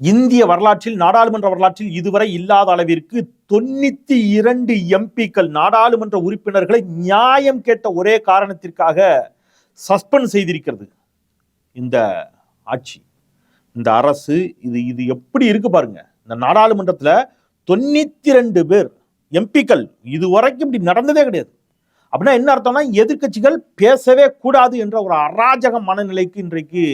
இந்திய வரலாற்றில் நாடாளுமன்ற வரலாற்றில் இதுவரை இல்லாத அளவிற்கு தொண்ணூத்தி இரண்டு எம்பிக்கள் நாடாளுமன்ற உறுப்பினர்களை நியாயம் கேட்ட ஒரே காரணத்திற்காக சஸ்பெண்ட் செய்திருக்கிறது இந்த ஆட்சி. இந்த அரசு இது இது எப்படி இருக்கு பாருங்க. இந்த நாடாளுமன்றத்தில் தொண்ணூத்தி ரெண்டு பேர் எம்பிக்கள். இது வரைக்கும் இப்படி நடந்ததே கிடையாது. அப்படின்னா என்ன அர்த்தம்னா எதிர்க்கட்சிகள் பேசவே கூடாது என்ற ஒரு அராஜக மனநிலைக்கு இன்றைக்கு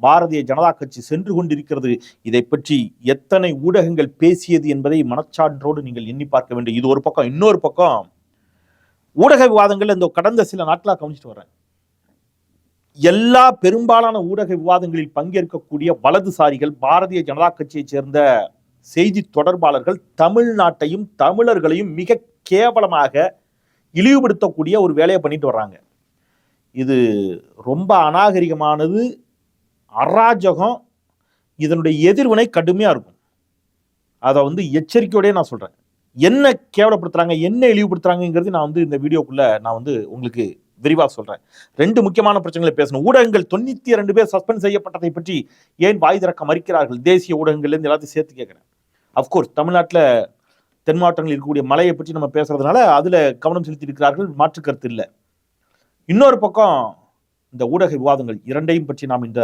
பாரதிய ஜனதா கட்சி சென்று கொண்டிருக்கிறது. இதை பற்றி எத்தனை ஊடகங்கள் பேசியது என்பதை மனச்சான்றோடு நீங்கள் எண்ணி பார்க்க வேண்டும். இது ஒரு பக்கம் இன்னொரு பக்கம். ஊடக விவாதங்கள் இந்த கடந்த சில நாட்களாக கவனிச்சுட்டு வரேன் எல்லா பெரும்பாலான ஊடக விவாதங்களில் பங்கேற்கக்கூடிய வலதுசாரிகள் பாரதிய ஜனதா கட்சியைச் சேர்ந்த செய்தி தொடர்பாளர்கள் தமிழ்நாட்டையும் தமிழர்களையும் மிக கேவலமாக இழிவுபடுத்தக்கூடிய ஒரு வேலையை பண்ணிட்டு வர்றாங்க. இது ரொம்ப அநாகரிகமானது. அராஜகம் இதனுடைய எதிர்வினை கடுமையாக இருக்கும். அதை வந்து எச்சரிக்கையோடய நான் சொல்கிறேன் என்ன கேவலப்படுத்துகிறாங்க என்ன இழிவுபடுத்துறாங்கங்கிறது நான் வந்து இந்த வீடியோக்குள்ளே நான் வந்து உங்களுக்கு விரிவாக சொல்கிறேன் ரெண்டு முக்கியமான பிரச்சனைகளை பேசணும். ஊடகங்கள் தொண்ணூற்றி ரெண்டு பேர் சஸ்பெண்ட் செய்யப்பட்டதை பற்றி ஏன் வாய் திறக்க மறுக்கிறார்கள்? தேசிய ஊடகங்கள்லேருந்து எல்லாத்தையும் சேர்த்து கேட்குறேன். அஃப்கோர்ஸ் தமிழ்நாட்டில் தென் மாவட்டங்களில் இருக்கக்கூடிய மலையை பற்றி நம்ம பேசுகிறதுனால அதில் கவனம் செலுத்தி இருக்கிறார்கள் மாற்று கருத்து இல்லை. இன்னொரு பக்கம் இந்த ஊடக விவாதங்கள் இரண்டையும் பற்றி நாம் இந்த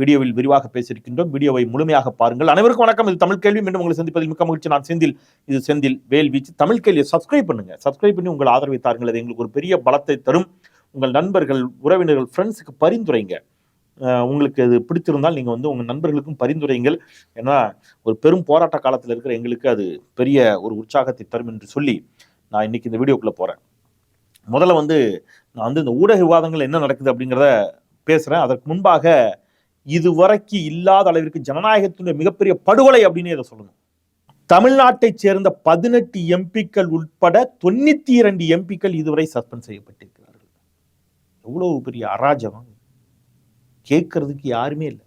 வீடியோவில் விரிவாக பேசியிருக்கின்றோம். வீடியோவை முழுமையாக பாருங்கள். அனைவருக்கும் வணக்கம். இது தமிழ் கேள்வி. மீண்டும் உங்களை சந்திப்பதில் மிக்க மகிழ்ச்சி. நான் செந்தில். இது செந்தில் வேல் வீச்சு. தமிழ் கேள்வியை சப்ஸ்கிரைப் பண்ணுங்க. சப்ஸ்கிரைப் பண்ணி உங்கள் ஆதரவை தாருங்கள். அது எங்களுக்கு ஒரு பெரிய பலத்தை தரும். உங்கள் நண்பர்கள் உறவினர்கள் ஃப்ரெண்ட்ஸுக்கு பரிந்துரைங்க. உங்களுக்கு அது பிடித்திருந்தால் நீங்கள் வந்து உங்கள் நண்பர்களுக்கும் பரிந்துரைங்கள். ஏன்னா ஒரு பெரும் போராட்ட காலத்தில் இருக்கிற எங்களுக்கு அது பெரிய ஒரு உற்சாகத்தை தரும் என்று சொல்லி நான் இன்னைக்கு இந்த வீடியோக்குள்ளே போகிறேன் முதல்ல வந்து நான் வந்து இந்த ஊடக விவாதங்கள் என்ன நடக்குது அப்படிங்கிறத பேசுகிறேன் அதற்கு முன்பாக இதுவரைக்கு இல்லாத அளவிற்கு ஜனநாயகத்தினுடைய மிகப்பெரிய படுகொலை அப்படின்னு இதை சொல்லணும். தமிழ்நாட்டைச் சேர்ந்த பதினெட்டு எம்பிக்கள் உட்பட தொண்ணூத்தி இரண்டு எம்பிக்கள் இதுவரை சஸ்பெண்ட் செய்யப்பட்டிருக்கிறார்கள். எவ்வளவு பெரிய அராஜகம். கேட்கறதுக்கு யாருமே இல்லை.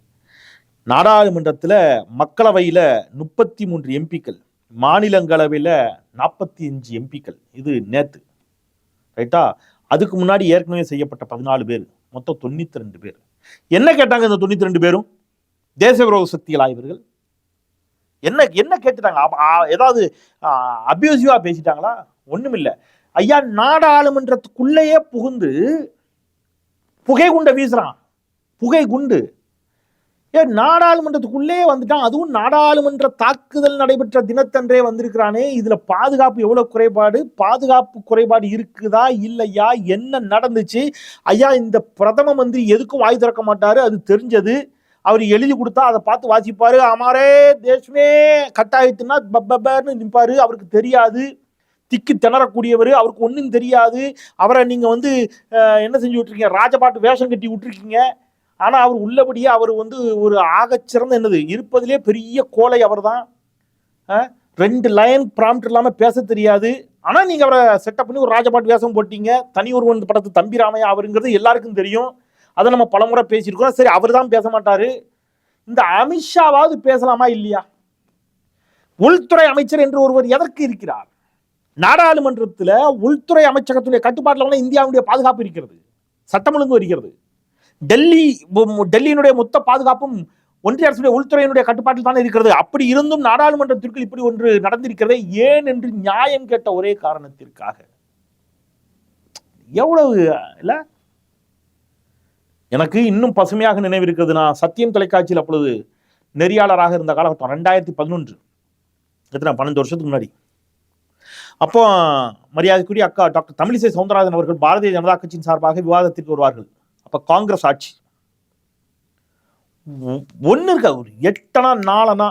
நாடாளுமன்றத்தில் மக்களவையில் முப்பத்தி மூன்று எம்பிக்கள் மாநிலங்களவையில் நாற்பத்தி அஞ்சு எம்பிக்கள். இது நேத்து. ரைட்டா? அதுக்கு முன்னாடி ஏற்கனவே செய்யப்பட்ட பதினாலு பேர். மொத்தம் தொண்ணூத்தி ரெண்டு பேர். என்ன கேட்டாங்க இந்த தொண்ணூத்தி ரெண்டு பேரும்? தேச விரோத சக்திகளா இவர்கள் என்ன என்ன கேட்டுட்டாங்க? ஏதாவது அபியூசிவா பேசிட்டாங்களா? ஒண்ணுமில்ல. ஐயா நாடாளுமன்றத்துக்குள்ளேயே புகுந்து புகை குண்டை வீசுறான். புகை குண்டு. ஏ நாடாளுமன்றத்துக்குள்ளே வந்துட்டான். அதுவும் நாடாளுமன்ற தாக்குதல் நடைபெற்ற தினத்தன்றே வந்திருக்கிறானே. இதில் பாதுகாப்பு எவ்வளோ குறைபாடு? பாதுகாப்பு குறைபாடு இருக்குதா? இல்லையா? என்ன நடந்துச்சு? ஐயா இந்த பிரதம மந்திரி எதுக்கும் வாய் திறக்க மாட்டார். அது தெரிஞ்சது. அவர் எழுதி கொடுத்தா அதை பார்த்து வாசிப்பாரு. அமாரே தேசமே கட்டாயத்துனா பப்பன்னு நிற்பார். அவருக்கு தெரியாது. திக்கு திணறக்கூடியவர். அவருக்கு ஒன்றும் தெரியாது. அவரை நீங்கள் வந்து என்ன செஞ்சு விட்ருக்கீங்க ராஜபாட்டு வேஷம் கட்டி விட்ருக்கீங்க ஆனால் அவர் உள்ளபடியே அவர் வந்து ஒரு ஆகச்சிறந்த என்னது? இருப்பதிலே பெரிய கோலை அவர் தான் ரெண்டு லைன் ப்ராம்ட் இல்லாமல் பேச தெரியாது. ஆனால் நீங்கள் அவரை செட்டப் பண்ணி ஒரு ராஜபாட்டு வேஷம் போட்டீங்க. தனி ஒருவன் படத்து தம்பி ராமையா அவருங்கிறது எல்லாருக்கும் தெரியும். அதை நம்ம பலமுறை பேசியிருக்கோம். சரி அவர் தான் பேச மாட்டார். இந்த அமித்ஷாவாவது பேசலாமா இல்லையா? உள்துறை அமைச்சர் என்று ஒருவர் எதற்கு இருக்கிறார்? நாடாளுமன்றத்தில் உள்துறை அமைச்சகத்துடைய கட்டுப்பாட்டில் இந்தியாவுடைய பாதுகாப்பு இருக்கிறது. சட்டம் ஒழுங்கு வருகிறது. டெல்லி டெல்லியினுடைய மொத்த பாதுகாப்பும் ஒன்றிய அரசுடைய உள்துறையினுடைய கட்டுப்பாட்டில் தானே இருக்கிறது. அப்படி இருந்தும் நாடாளுமன்றத்திற்குள் இப்படி ஒன்று நடந்திருக்கிறதே ஏன் என்று நியாயம் கேட்ட ஒரே காரணத்திற்காக. எவ்வளவு இல்லை? எனக்கு இன்னும் பசுமையாக நினைவிருக்கிறது. நான் சத்தியம் தொலைக்காட்சியில் அப்பொழுது நெறியாளராக இருந்த காலகட்டம் ரெண்டாயிரத்தி பதினொன்று. எத்தனை பன்னெண்டு வருஷத்துக்கு முன்னாடி. அப்போ மரியாதைக்குரிய அக்கா டாக்டர் தமிழிசை சவுந்தரராஜன் அவர்கள் பாரதிய ஜனதா கட்சியின் சார்பாக விவாதத்திற்கு வருவார்கள். அப்போ காங்கிரஸ் ஆட்சி. ஒன்று இருக்க ஒரு எட்டனா நாலனா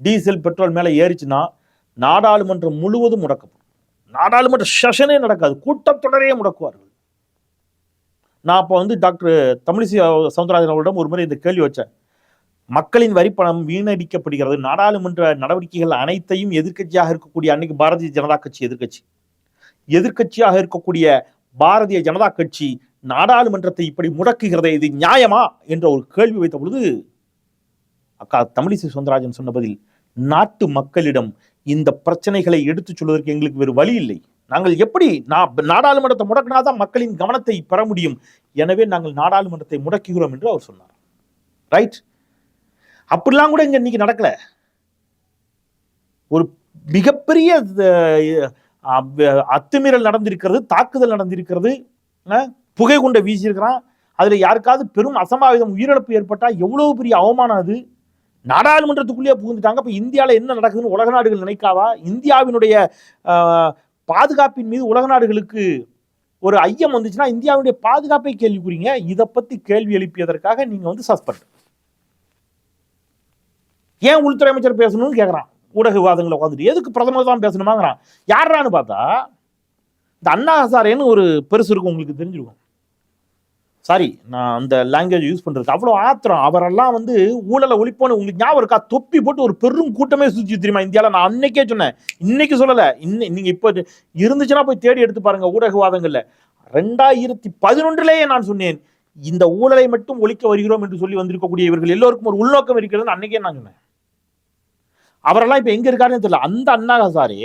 டீசல் பெட்ரோல் மேலே ஏறிச்சுன்னா நாடாளுமன்றம் முழுவதும் முடக்கப்படும். நாடாளுமன்ற செஷனே நடக்காது. கூட்டத்தொடரே முடக்குவார்கள். நான் அப்போ வந்து டாக்டர் தமிழிசை சவுந்தரராஜன் அவர்களிடம் ஒரு முறை இந்த கேள்வி வச்சேன். மக்களின் வரிப்பணம் வீணடிக்கப்படுகிறது. நாடாளுமன்ற நடவடிக்கைகள் அனைத்தையும் எதிர்க்கட்சியாக இருக்கக்கூடிய அன்னைக்கு பாரதிய ஜனதா கட்சி எதிர்க்கட்சி. எதிர்க்கட்சியாக இருக்கக்கூடிய பாரதிய ஜனதா கட்சி நாடாளுமன்றத்தை இப்படி முடக்குகிறதே இது நியாயமா என்ற ஒரு கேள்வி வைத்த பொழுது அக்கா தமிழிசை சுந்தரராஜன் சொன்ன பதில் நாட்டு மக்களிடம் இந்த பிரச்சனைகளை எடுத்துச் சொல்வதற்கு எங்களுக்கு வேறு வழி இல்லை. நாங்கள் எப்படி நாடாளுமன்றத்தை முடக்கினாதான் மக்களின் கவனத்தை பெற முடியும். எனவே நாங்கள் நாடாளுமன்றத்தை முடக்குகிறோம் என்று அவர் சொன்னார். ரைட் அப்படிலாம் கூட இங்க இன்னைக்கு நடக்கல. ஒரு மிகப்பெரிய அத்துமீறல் நடந்திருக்கிறது தாக்குதல் நடந்திருக்கிறது புகை குண்டை வீசியிருக்கிறான். அதில் யாருக்காவது பெரும் அசம்பாவிதம் உயிரிழப்பு ஏற்பட்டால் எவ்வளோ பெரிய அவமானம் அது? நாடாளுமன்றத்துக்குள்ளேயே புகுந்துட்டாங்க. அப்போ இந்தியாவில் என்ன நடக்குதுன்னு உலக நாடுகள் நினைக்காவா இந்தியாவினுடைய பாதுகாப்பின் மீது உலக நாடுகளுக்கு ஒரு ஐயம் வந்துச்சுன்னா இந்தியாவுடைய பாதுகாப்பை கேள்விக்குறீங்க இதை பற்றி கேள்வி எழுப்பியதற்காக நீங்கள் வந்து சஸ்பெண்ட். ஏன் உள்துறை அமைச்சர் பேசணும்னு கேட்குறான் ஊடக விவாதங்களை உட்காந்துட்டு எதுக்கு பிரதமர் தான் பேசணுமாங்கிறான்? யாரான்னு பார்த்தா இந்த அண்ணா ஹசாரேன்னு ஒரு பெருசு இருக்கும் உங்களுக்கு தெரிஞ்சிருக்கும். சாரி நான் அந்த லாங்குவேஜ் யூஸ் பண்ணுறதுக்கு அவ்வளோ ஆத்திரம். அவரெல்லாம் வந்து ஊழலை ஒழிப்போன்னு உங்களுக்கு ஞாபகம் இருக்கா? தொப்பி போட்டு ஒரு பெரும் கூட்டமே சுற்றி தெரியுமா இந்தியாவில் நான் அன்னைக்கே சொன்னேன். இன்னைக்கு சொல்லலை. இன்னை நீங்கள் இப்போ இருந்துச்சுன்னா போய் தேடி எடுத்து பாருங்கள் ஊடகவாதங்களில். ரெண்டாயிரத்தி பதினொன்றுலேயே நான் சொன்னேன் இந்த ஊழலை மட்டும் ஒழிக்க வருகிறோம் என்று சொல்லி வந்திருக்கக்கூடிய இவர்கள் எல்லோருக்கும் ஒரு உள்நோக்கம் இருக்கிறதுன்னு அன்னைக்கே நான் சொன்னேன். அவரெல்லாம் இப்போ எங்கே இருக்காருன்னு தெரியல. அந்த அண்ணா சாரி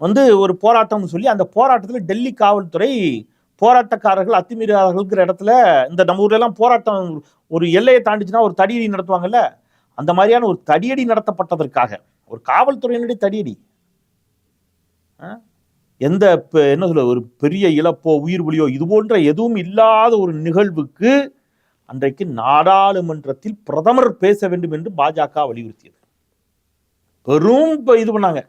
வந்து ஒரு போராட்டம்னு சொல்லி அந்த போராட்டத்தில் டெல்லி காவல்துறை போராட்டக்காரர்கள் அத்துமீறார்களுங்கிற இடத்துல இந்த நம்ம ஊர்லலாம் போராட்டம் ஒரு எல்லையை தாண்டிச்சுன்னா ஒரு தடியடி நடத்துவாங்கல்ல? அந்த மாதிரியான ஒரு தடியடி நடத்தப்பட்டதற்காக. ஒரு காவல்துறையினுடைய தடியடி. ஆ? எந்த இப்போ என்ன சொல்ல ஒரு பெரிய இழப்போ உயிர் புலியோ இது போன்ற எதுவும் இல்லாத ஒரு நிகழ்வுக்கு அன்றைக்கு நாடாளுமன்றத்தில் பிரதமர் பேச வேண்டும் என்று பாஜக வலியுறுத்தியது. பெரும் இப்போ இது பண்ணாங்க.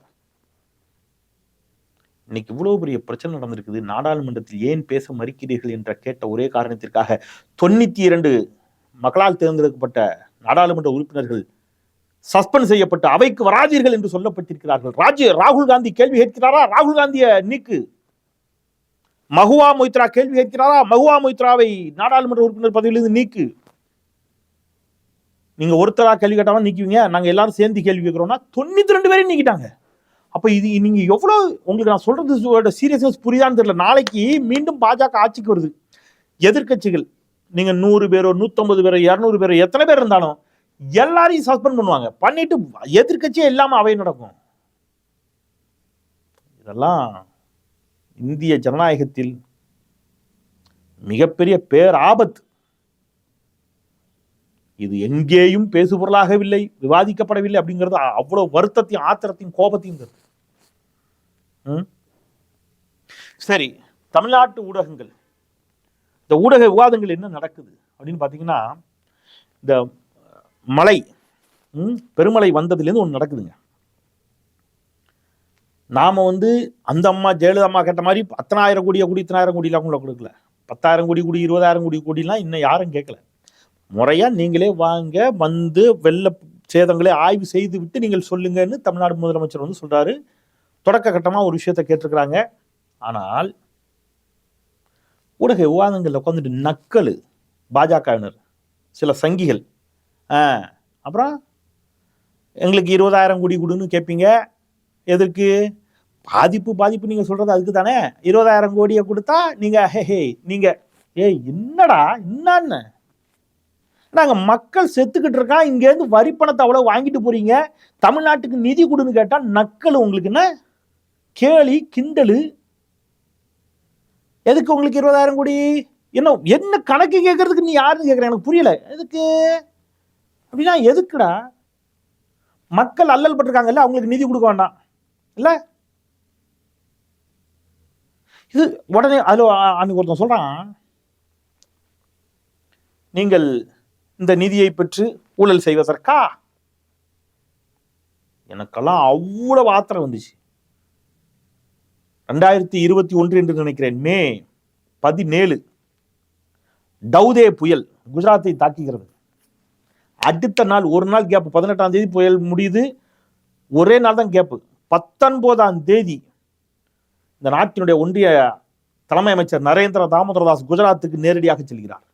இன்னைக்கு இவ்வளவு பெரிய பிரச்சனை நடந்திருக்குது. நாடாளுமன்றத்தில் ஏன் பேச மறுக்கிறீர்கள் என்ற கேட்ட ஒரே காரணத்திற்காக தொண்ணூத்தி இரண்டு மக்களால் தேர்ந்தெடுக்கப்பட்ட நாடாளுமன்ற உறுப்பினர்கள் சஸ்பெண்ட் செய்யப்பட்டு அவைக்கு வராதீர்கள் என்று சொல்லப்பட்டிருக்கிறார்கள். ராஜ் ராகுல் காந்தி கேள்வி கேட்கிறாரா? ராகுல் காந்திய நீக்கு. மகுவா மொய்த்ரா கேள்வி கேட்கிறாரா? மகுவா மொய்த்ராவை நாடாளுமன்ற உறுப்பினர் பதவியிலிருந்து நீக்கு. நீங்க ஒருத்தரா கேள்வி கேட்டாலும் நீக்குவீங்க. நாங்க எல்லாரும் சேர்ந்து கேள்வி கேட்கிறோம்னா தொண்ணூத்தி ரெண்டு பேரையும் நீக்கிட்டாங்க. அப்போ இது நீங்கள் எவ்வளோ உங்களுக்கு நான் சொல்கிறது சீரியஸ்னஸ் புரியுதான்னு தெரியல. நாளைக்கு மீண்டும் பாஜக ஆட்சிக்கு வருது. எதிர்க்கட்சிகள் நீங்கள் நூறு பேரோ நூற்றம்பது பேரோ இரநூறு பேரோ எத்தனை பேர் இருந்தாலும் எல்லாரையும் சஸ்பெண்ட் பண்ணுவாங்க. பண்ணிட்டு எதிர்க்கட்சியே இல்லாமல் அவை நடக்கும். இதெல்லாம் இந்திய ஜனநாயகத்தில் மிகப்பெரிய பேராபத்து. இது எங்கேயும் பேசுபொருளாகவில்லை விவாதிக்கப்படவில்லை அப்படிங்கிறது அவ்வளோ வருத்தத்தையும் ஆத்திரத்தையும் கோபத்தையும் தருது. சரி தமிழ்நாட்டு ஊடகங்கள். இந்த ஊடக விவாதங்கள் என்ன நடக்குது அப்படின்னு பார்த்தீங்கன்னா இந்த மலை ம், வந்ததுலேருந்து ஒன்று நடக்குதுங்க. நாம் வந்து அந்த அம்மா ஜெயலலிதா அம்மா கேட்ட மாதிரி பத்தனாயிரம் கோடியை கூடி இத்தனாயிரம் கோடியெலாம் உங்களை கொடுக்கல. பத்தாயிரம் கோடி கூடி இருபதாயிரம் கோடி கோடிலாம் இன்னும் யாரும் கேட்கல. முறையாக நீங்களே வாங்க வந்து வெள்ள சேதங்களை ஆய்வு செய்து விட்டு நீங்கள் சொல்லுங்கன்னு தமிழ்நாடு முதலமைச்சர் வந்து சொல்கிறாரு தொடக்க கட்டமாக ஒரு விஷயத்த கேட்டிருக்கிறாங்க. ஆனால் ஊடக விவாதங்களில் உட்காந்துட்டு நக்கல் பாஜகவினர் சில சங்கிகள். அப்புறம் எங்களுக்கு இருபதாயிரம் கோடி கொடுன்னு கேட்பீங்க. எதற்கு? பாதிப்பு பாதிப்பு நீங்கள் சொல்கிறது அதுக்கு தானே இருபதாயிரம் கோடியை கொடுத்தா நீங்கள் ஹே ஹே நீங்கள் ஏய் என்னடா என்னன்னு நாங்கள் மக்கள் செத்துக்கிட்டு இருக்கான் இங்கேருந்து வரிப்பணத்தை வரி பணத்தை வாங்கிட்டு போகிறீங்க தமிழ்நாட்டுக்கு நிதி கொடுன்னு கேட்டால் நக்கல் உங்களுக்கு என்ன? கேலி கிண்டலு. எதுக்கு உங்களுக்கு இருபதாயிரம் கோடி? என்ன என்ன கணக்கு கேட்கறதுக்கு நீ யாருன்னு கேட்குற எனக்கு புரியல. எதுக்கு? அப்படின்னா எதுக்குடா? மக்கள் அல்லல் பட்டிருக்காங்கல்ல அவங்களுக்கு நிதி கொடுக்க வேண்டாம். இல்லை? இது உடனே அதில் அன்னைக்கு ஒருத்தன் சொல்கிறான் நீங்கள் இந்த நிதியை பெற்று ஊழல் செய்வதற்கா? எனக்கெல்லாம் அவ்வளவு ஆத்திரம் வந்துச்சு. ரெண்டாயிரத்தி இருபத்தி ஒன்று என்று நினைக்கிறேன் மே பதினேழு டவுதே புயல் குஜராத்தை தாக்குகிறது. அடுத்த நாள் ஒரு நாள் கேப் பதினெட்டாம் தேதி புயல் முடியுது. ஒரே நாள் தான் கேப்பு பத்தொன்பதாம் தேதி இந்த நாட்டினுடைய ஒன்றிய தலைமை அமைச்சர் நரேந்திர தாமோதரதாஸ் குஜராத்துக்கு நேரடியாக செல்கிறார்.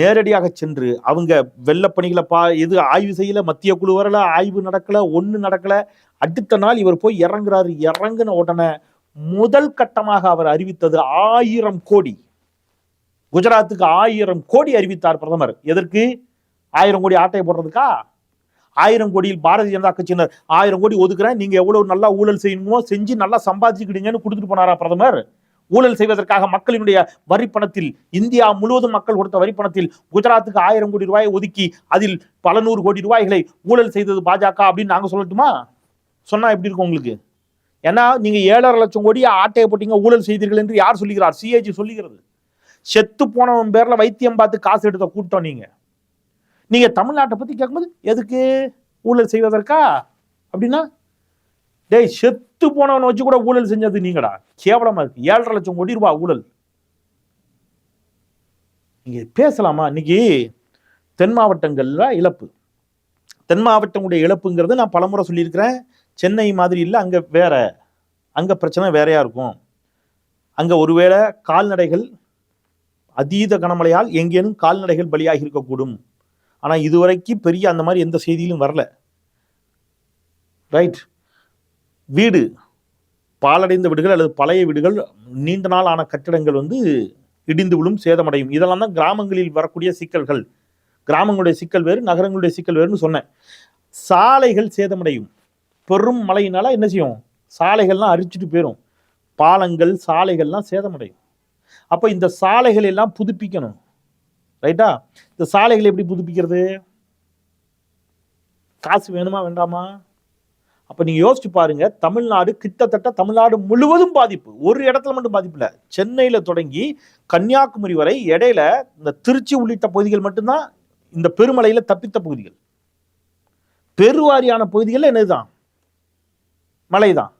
நேரடியாக சென்று அவங்க வெள்ளப்பணிகளை பா எது ஆய்வு செய்யல மத்திய குழு வரல ஆய்வு நடக்கல ஒன்று நடக்கல. அடுத்த நாள் இவர் போய் இறங்குறாரு. இறங்குன உடனே முதல் கட்டமாக அவர் அறிவித்தது ஆயிரம் கோடி. குஜராத்துக்கு ஆயிரம் கோடி அறிவித்தார் பிரதமர். எதற்கு? ஆயிரம் கோடி ஆட்டையை போடுறதுக்கா? ஆயிரம் கோடியில் பாரதிய ஜனதா கட்சியினர் ஆயிரம் கோடி ஒதுக்குறேன். நீங்க எவ்வளவு நல்லா ஊழல் செய்யணுமோ செஞ்சு நல்லா சம்பாதிச்சுக்கிடுங்கன்னு கொடுத்துட்டு போனாரா பிரதமர்? ஊழல் செய்வதற்காக மக்களினுடைய வரிப்பணத்தில் இந்தியா முழுவதும் மக்கள் கொடுத்த வரிப்பணத்தில் குஜராத்துக்கு ஆயிரம் கோடி ரூபாயை ஒதுக்கி அதில் பல நூறு கோடி ரூபாய்களை ஊழல் செய்தது பாஜக அப்படின்னு நாங்க சொல்லட்டுமா? சொன்னா எப்படி இருக்கும் உங்களுக்கு? ஏன்னா நீங்கள் ஏழரை லட்சம் கோடி ஆட்டையை போட்டீங்க ஊழல் செய்தீர்கள் என்று யார் சொல்லுகிறார்? சிஏஜி சொல்லுகிறது. செத்து போனவன் பேரில் வைத்தியம் பார்த்து காசு எடுத்த கூட்டம் நீங்கள் நீங்கள் தமிழ்நாட்டை பற்றி கேட்கும்போது எதுக்கு ஊழல் செய்வதற்கா? அப்படின்னா டேய் செத்து போனவனை வச்சு கூட ஊழல் செஞ்சது நீங்கடா. கேவலமாக இருக்கு. ஏழரை லட்சம் கோடி ரூபாய் ஊழல். நீங்கள் பேசலாமா? இன்னைக்கு தென் மாவட்டங்களில் இழப்பு. தென் மாவட்டங்களுடைய இழப்புங்கிறது நான் பலமுறை சொல்லியிருக்கிறேன். சென்னை மாதிரி இல்லை அங்கே வேற. அங்கே பிரச்சனை வேறையா இருக்கும். அங்கே ஒருவேளை கால்நடைகள் அதீத கனமழையால் எங்கேனும் கால்நடைகள் பலியாகி இருக்கக்கூடும். ஆனால் இதுவரைக்கும் பெரிய அந்த மாதிரி எந்த செய்தியிலும் வரல. ரைட். வீடு பாலடைந்த வீடுகள் அல்லது பழைய வீடுகள் நீண்ட நாள் ஆன கட்டிடங்கள் வந்து இடிந்து விழும் சேதமடையும். இதெல்லாம் தான் கிராமங்களில் வரக்கூடிய சிக்கல்கள். கிராமங்களுடைய சிக்கல் வேறு நகரங்களுடைய சிக்கல் வேறுன்னு சொன்னேன். சாலைகள் சேதமடையும். பெரும் மழையினால என்ன செய்யும்? சாலைகள்லாம் அரிச்சிட்டு போயிடும் பாலங்கள் சாலைகள்லாம் சேதமடையும். அப்போ இந்த சாலைகள் எல்லாம் புதுப்பிக்கணும். ரைட்டா? இந்த சாலைகளை எப்படி புதுப்பிக்கிறது? காசு வேணுமா வேண்டாமா? அப்போ நீங்கள் யோசிச்சு பாருங்க. தமிழ்நாடு கிட்டத்தட்ட தமிழ்நாடு முழுவதும் பாதிப்பு. ஒரு இடத்துல மட்டும் பாதிப்பு இல்லை. சென்னையில் தொடங்கி கன்னியாகுமரி வரை இடையில இந்த திருச்சி உள்ளிட்ட பகுதிகள் மட்டும்தான் இந்த பெருமலையில் தப்பித்த பகுதிகள். பெருவாரியான பகுதிகள் என்னதுதான்? மலைதான்.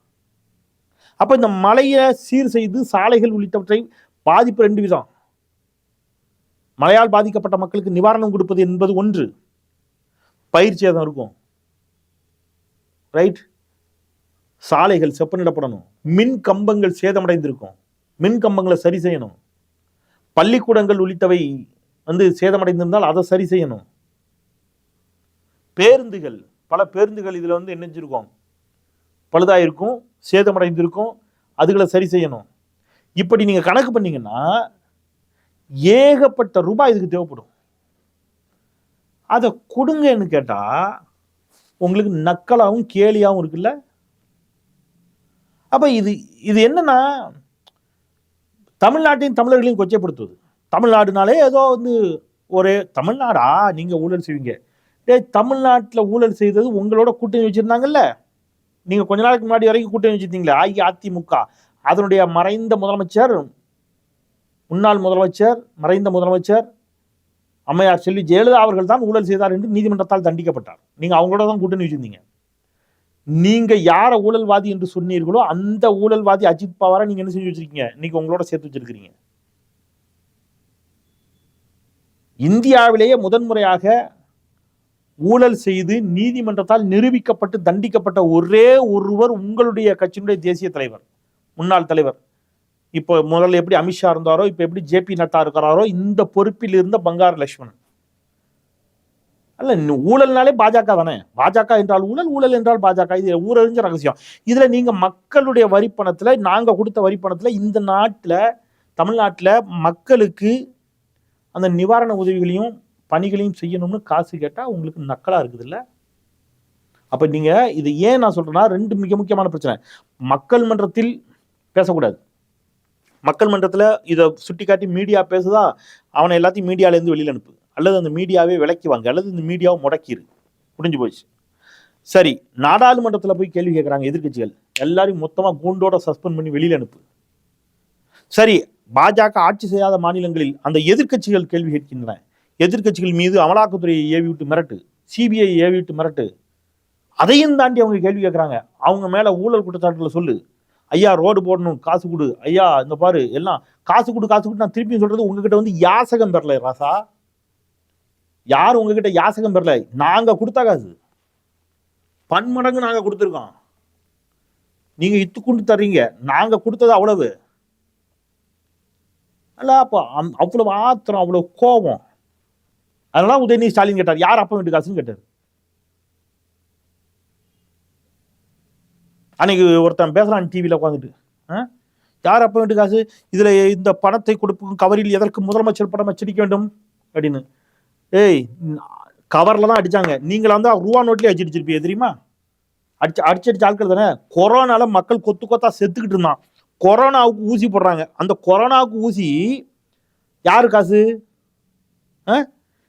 அப்ப இந்த மலையை சீர் செய்து சாலைகள் உள்ளிட்டவற்றை பாதிப்பு ரெண்டு விதம். மழையால் பாதிக்கப்பட்ட மக்களுக்கு நிவாரணம் கொடுப்பது என்பது ஒன்று. பயிர் சேதம் இருக்கும். ரைட்? சாலைகள் செப்பனிடப்படணும். மின் கம்பங்கள் சேதமடைந்திருக்கும். மின் கம்பங்களை சரி செய்யணும். பள்ளிக்கூடங்கள் உள்ளிட்டவை வந்து சேதமடைந்திருந்தால் அதை சரி செய்யணும். பேருந்துகள் பல பேருந்துகள் இதில் வந்து என்ன செஞ்சிருக்கும் பழுதாயிருக்கும் சேதமடைந்திருக்கும் அதுகளை சரி செய்யணும். இப்படி நீங்கள் கணக்கு பண்ணிங்கன்னா ஏகப்பட்ட ரூபாய் இதுக்கு தேவைப்படும். அதை கொடுங்கன்னு கேட்டால் உங்களுக்கு நக்கலாகவும் கேலியாகவும் இருக்குல்ல? அப்போ இது இது என்னன்னா தமிழ்நாட்டையும் தமிழர்களையும் கொச்சைப்படுத்துவது. தமிழ்நாடுனாலே ஏதோ வந்து ஒரு தமிழ்நாடா? நீங்கள் ஊழல் செய்வீங்க. டேய் தமிழ்நாட்டில் ஊழல் செய்தது உங்களோட கூட்டணி வச்சுருந்தாங்கல்ல? நீங்கள் கொஞ்ச நாளைக்கு முன்னாடி வரைக்கும் கூட்டணி வச்சுருந்தீங்களே அஇஅதிமுக. அதனுடைய மறைந்த முதலமைச்சர் முன்னாள் முதலமைச்சர் மறைந்த முதலமைச்சர் அம்மையார் செல்வி ஜெயலலிதா அவர்கள் தான் ஊழல் செய்தார் என்று நீதிமன்றத்தால் தண்டிக்கப்பட்டார். நீங்கள் அவங்களோட தான் கூட்டணி வச்சுருந்தீங்க. நீங்கள் யாரை ஊழல்வாதி என்று சொன்னீர்களோ அந்த ஊழல்வாதி அஜித் பவாரை நீங்கள் என்ன செஞ்சு வச்சிருக்கீங்க? இன்னைக்கு உங்களோட சேர்த்து வச்சிருக்கிறீங்க. இந்தியாவிலேயே முதன்முறையாக ஊழல் செய்து நீதிமன்றத்தால் நிரூபிக்கப்பட்டு தண்டிக்கப்பட்ட ஒரே ஒருவர் உங்களுடைய கட்சியினுடைய தேசிய தலைவர் முன்னாள் தலைவர். இப்போ முதல்ல எப்படி அமித்ஷா இருந்தாரோ இப்போ எப்படி ஜேபி நட்டா இருக்கிறாரோ இந்த பொறுப்பில் இருந்த பங்கார் லட்சுமணன். அல்ல ஊழல்னாலே பாஜக தானே? பாஜக என்றால் ஊழல் ஊழல் என்றால் பாஜக. இது ஊரறிஞ்ச ரகசியம். இதில் நீங்கள் மக்களுடைய வரிப்பணத்தில் நாங்கள் கொடுத்த வரிப்பணத்தில் இந்த நாட்டில் தமிழ்நாட்டில் மக்களுக்கு அந்த நிவாரண உதவிகளையும் பணிகளையும் செய்யணும்னு காசு கேட்டால் உங்களுக்கு நக்கலாக இருக்குது இல்லை அப்போ நீங்கள் இது ஏன் நான் சொல்கிறேன்னா ரெண்டு மிக முக்கியமான பிரச்சனை. மக்கள் மன்றத்தில் பேசக்கூடாது. மக்கள் மன்றத்தில் இதை சுட்டி காட்டி மீடியா பேசுதா அவனை எல்லாத்தையும் மீடியாலேருந்து வெளியில் அனுப்பு. அல்லது அந்த மீடியாவே விலக்கிவாங்க அல்லது இந்த மீடியாவை முடக்கிரு. முடிஞ்சு போச்சு. சரி நாடாளுமன்றத்தில் போய் கேள்வி கேட்குறாங்க எதிர்க்கட்சிகள். எல்லாரையும் மொத்தமாக கூண்டோட சஸ்பெண்ட் பண்ணி வெளியில் அனுப்பு. சரி பாஜக ஆட்சி செய்யாத மாநிலங்களில் அந்த எதிர்க்கட்சிகள் கேள்வி கேட்கின்றன. எதிர்க்கட்சிகள் மீது அமலாக்கத்துறையை ஏவி விட்டு மிரட்டு சிபிஐ ஏவி விட்டு மிரட்டு. அதையும் தாண்டி அவங்க கேள்வி கேட்குறாங்க. அவங்க மேலே ஊழல் குற்றச்சாட்டுகளை சொல்லு. ஐயா ரோடு போடணும் காசு கொடு. ஐயா இந்த பாரு எல்லாம் காசு கொடு காசு கொடு நான் திருப்பியும் சொல்கிறது உங்ககிட்ட வந்து யாசகம் பெறல ராசா. யார் உங்ககிட்ட யாசகம் பெறல. நாங்கள் கொடுத்தா காசு. பன்மடங்கு நாங்கள் கொடுத்துருக்கோம். நீங்கள் இத்து கொண்டு தர்றீங்க. நாங்கள் கொடுத்தது அவ்வளவு. நல்லா அப்போ அம்- அவ்வளோ ஆத்திரம் அவ்வளோ கோபம். அதனால உதயநிதி ஸ்டாலின் கேட்டார். யார் அப்பா வீட்டு காசுன்னு கேட்டார். அன்னைக்கு ஒருத்தன் பேசுறான் டிவியில் உட்காந்துட்டு யார் அப்போ வீட்டு காசு? இதில் இந்த பணத்தை கொடுப்போம் கவரில் எதற்கு முதலமைச்சர் படம் அச்சடிக்க வேண்டும்? அப்படின்னு. ஏய் கவரில் தான் அடிச்சாங்க. நீங்களாக வந்தால் ரூபா நோட்லயே அடிச்சிருப்பீங்க தெரியுமா? அடிச்சு அடிச்சடிச்ச ஆட்கள் தானே? கொரோனால மக்கள் கொத்து கொத்தா செத்துக்கிட்டு இருந்தான். கொரோனாவுக்கு ஊசி போடுறாங்க. அந்த கொரோனாவுக்கு ஊசி யார் காசு? ஆ?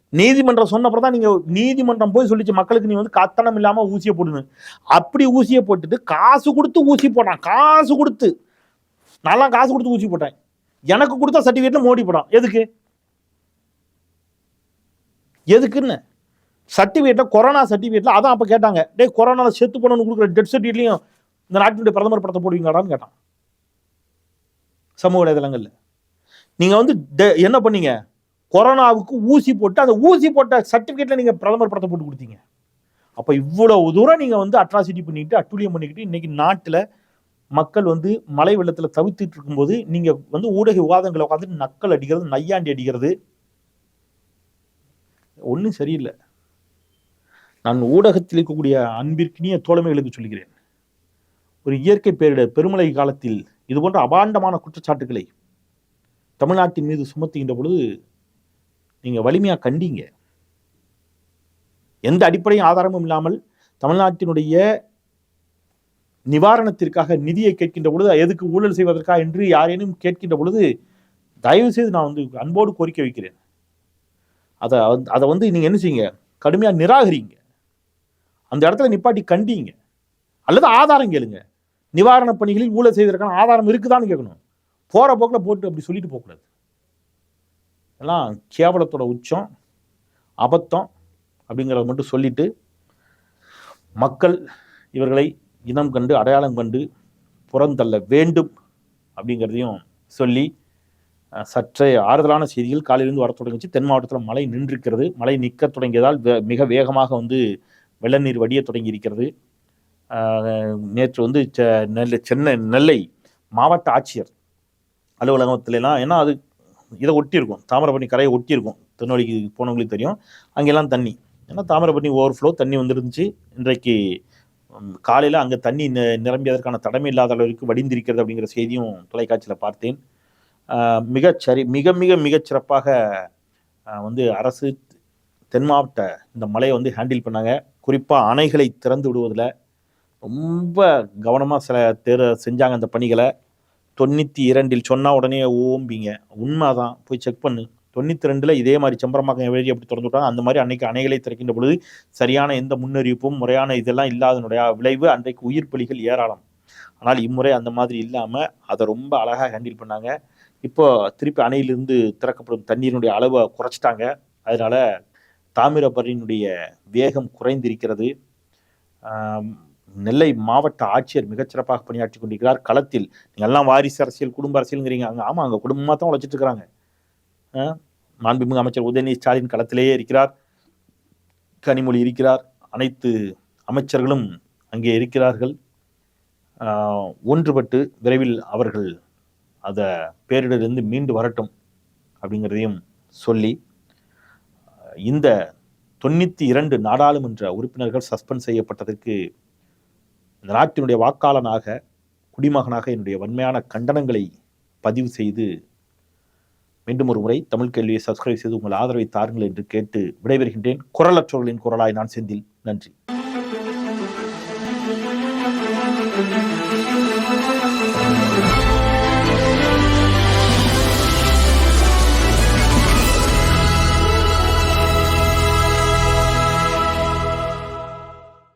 நீதிமன்றம் சொன்னப்புறம் தான் நீங்கள் நீதிமன்றம் போய் சொல்லிச்சு மக்களுக்கு நீ வந்து கத்தனம் இல்லாமல் ஊசியை போடுன்னு. அப்படி ஊசியை போட்டுட்டு காசு கொடுத்து ஊசி போடுறான் காசு கொடுத்து. நான்லாம் காசு கொடுத்து ஊசி போட்டேன். எனக்கு கொடுத்த சர்டிஃபிகேட்டில் மோடி போடான் எதுக்கு? எதுக்குன்னு? சர்டிஃபிகேட்டில் கொரோனா சர்டிஃபிகேட்டில் அதான் அப்போ கேட்டாங்க. டே கொரோனால செத்து போனோன்னு கொடுக்குற டெத் சர்டிஃபிகேட்லையும் இந்த நாட்டினுடைய பிரதமர் படத்தை போடுவீங்களாடான்னு கேட்டான். சமூக வலைதளங்களில். நீங்கள் வந்து டெ- என்ன பண்ணீங்க? கொரோனாவுக்கு ஊசி போட்டு அந்த ஊசி போட்ட சர்டிஃபிகேட்டில் நீங்கள் பிரதமர் படத்தை போட்டு கொடுத்தீங்க. அப்போ இவ்வளவு தூரம் நீங்கள் வந்து அட்ராசிட்டி பண்ணிட்டு அட்டூழியம் பண்ணிக்கிட்டு இன்னைக்கு நாட்டில் மக்கள் வந்து மழை வெள்ளத்தில் தவித்துட்டு இருக்கும்போது நீங்கள் வந்து ஊடக விவாதங்களை உட்காந்து நக்கல் அடிக்கிறது நையாண்டி அடிக்கிறது ஒன்றும் சரியில்லை. நான் ஊடகத்தில் இருக்கக்கூடிய அன்பிற்கினிய தோழமைகளுக்கு சொல்கிறேன் ஒரு இயற்கை பேரிடர் பெருமழை காலத்தில் இது போன்ற அபாண்டமான குற்றச்சாட்டுகளை தமிழ்நாட்டின் மீது சுமத்துகின்ற பொழுது நீங்கள் வலிமையாக கண்டீங்க. எந்த அடிப்படையும் ஆதாரமும் இல்லாமல் தமிழ்நாட்டினுடைய நிவாரணத்திற்காக நிதியை கேட்கின்ற பொழுது எதுக்கு ஊழல் செய்வதற்கா என்று யாரேனும் கேட்கின்ற பொழுது தயவு செய்து நான் வந்து அன்போடு கோரிக்கை வைக்கிறேன். அதை வந்து- அதை வந்து நீங்கள் என்ன செய்யுங்க? கடுமையாக நிராகரிங்க. அந்த இடத்துல நிப்பாட்டி கண்டீங்க. அல்லது ஆதாரம் கேளுங்க. நிவாரணப் பணிகளில் ஊழல் செய்வதற்கான ஆதாரம் இருக்குதான்னு கேட்கணும். போகிற போக்கில் போட்டு அப்படி சொல்லிட்டு போகக்கூடாது. எல்லாம் கேவலத்தோட உச்சம் அபத்தம் அப்படிங்கிறத மட்டும் சொல்லிட்டு மக்கள் இவர்களை இனம் கண்டு அடையாளம் கண்டு புறந்தள்ள வேண்டும் அப்படிங்கிறதையும் சொல்லி சற்றே ஆறுதலான செய்திகள் காலையிலிருந்து வர தொடங்கிச்சு. தென் மாவட்டத்தில் மழை நின்றிருக்கிறது. மழை நிற்க தொடங்கியதால் மிக வேகமாக வந்து வெள்ள நீர் வடிய தொடங்கி இருக்கிறது நேற்று வந்து செ- நெல்லை சென்னை நெல்லை மாவட்ட ஆட்சியர் அலுவலகத்துலலாம் ஏன்னா அது இதை ஒட்டி இருக்கும் தாமிரபரணி கரையை ஒட்டி இருக்கும் திருநெல்வேலிக்கு போனவங்களுக்கு தெரியும். அங்கெல்லாம் தண்ணி. ஏன்னா தாமிரபரணி ஓவர்ஃப்ளோ தண்ணி வந்துருந்துச்சு. இன்றைக்கு காலையில் அங்கே தண்ணி நிரம்பியதற்கான தடமை இல்லாத அளவிற்கு வடிந்திருக்கிறது அப்படிங்கிற செய்தியும் தொலைக்காட்சியில் பார்த்தேன். மிகச்சரி சரி மிக மிக மிகச்சிறப்பாக வந்து அரசு தென் மாவட்ட இந்த மலையை வந்து ஹேண்டில் பண்ணாங்க. குறிப்பாக அணைகளை திறந்து விடுவதில் ரொம்ப கவனமாக சில தேர் செஞ்சாங்க அந்த பணிகளை. தொண்ணூற்றி இரண்டில் சொன்னால் உடனே ஓம்பிங்க. உண்மைதான். போய் செக் பண்ணு. தொண்ணூற்றி ரெண்டில் இதே மாதிரி செம்பரமாக்கம் எழுதி அப்படி திறந்து விட்டாங்க. அந்த மாதிரி அன்றைக்கு அணைகளை திறக்கின்ற பொழுது சரியான எந்த முன்னறிவிப்பும் முறையான இதெல்லாம் இல்லாதனுடைய விளைவு அன்றைக்கு உயிர் பலிகள் ஏராளம். ஆனால் இம்முறை அந்த மாதிரி இல்லாமல் அதை ரொம்ப அழகாக ஹேண்டில் பண்ணாங்க. இப்போ திருப்பி அணையிலிருந்து திறக்கப்படும் தண்ணீரினுடைய அளவை குறைச்சிட்டாங்க. அதனால் தாமிரபரணியினுடைய வேகம் குறைந்திருக்கிறது. நெல்லை மாவட்ட ஆட்சியர் மிகச்சிறப்பாக பணியாற்றி கொண்டிருக்கிறார். களத்தில் நீங்கள் எல்லாம் வாரிசு அரசியல் குடும்ப அரசியல்ங்கிறீங்க. அங்கே ஆமாம் அங்கே குடும்பமாக தான் உழைச்சிட்டு இருக்கிறாங்க. மாண்புமிகு அமைச்சர் உதயநிதி ஸ்டாலின் களத்திலேயே இருக்கிறார். கனிமொழி இருக்கிறார். அனைத்து அமைச்சர்களும் அங்கே இருக்கிறார்கள். ஒன்றுபட்டு விரைவில் அவர்கள் அதை பேரிடரிலிருந்து மீண்டு வரட்டும் அப்படிங்கிறதையும் சொல்லி இந்த தொண்ணூற்றி இரண்டு நாடாளுமன்ற உறுப்பினர்கள் சஸ்பெண்ட் செய்யப்பட்டதற்கு இந்த நாட்டினுடைய வாக்காளனாக குடிமகனாக என்னுடைய வன்மையான கண்டனங்களை பதிவு செய்து மீண்டும் ஒரு முறை தமிழ் கேள்வியை சப்ஸ்கிரைப் செய்து உங்கள் ஆதரவை தாருங்கள் என்று கேட்டு விடைபெறுகின்றேன். குரலற்றவர்களின் குரலாய் நான் செந்தில். நன்றி.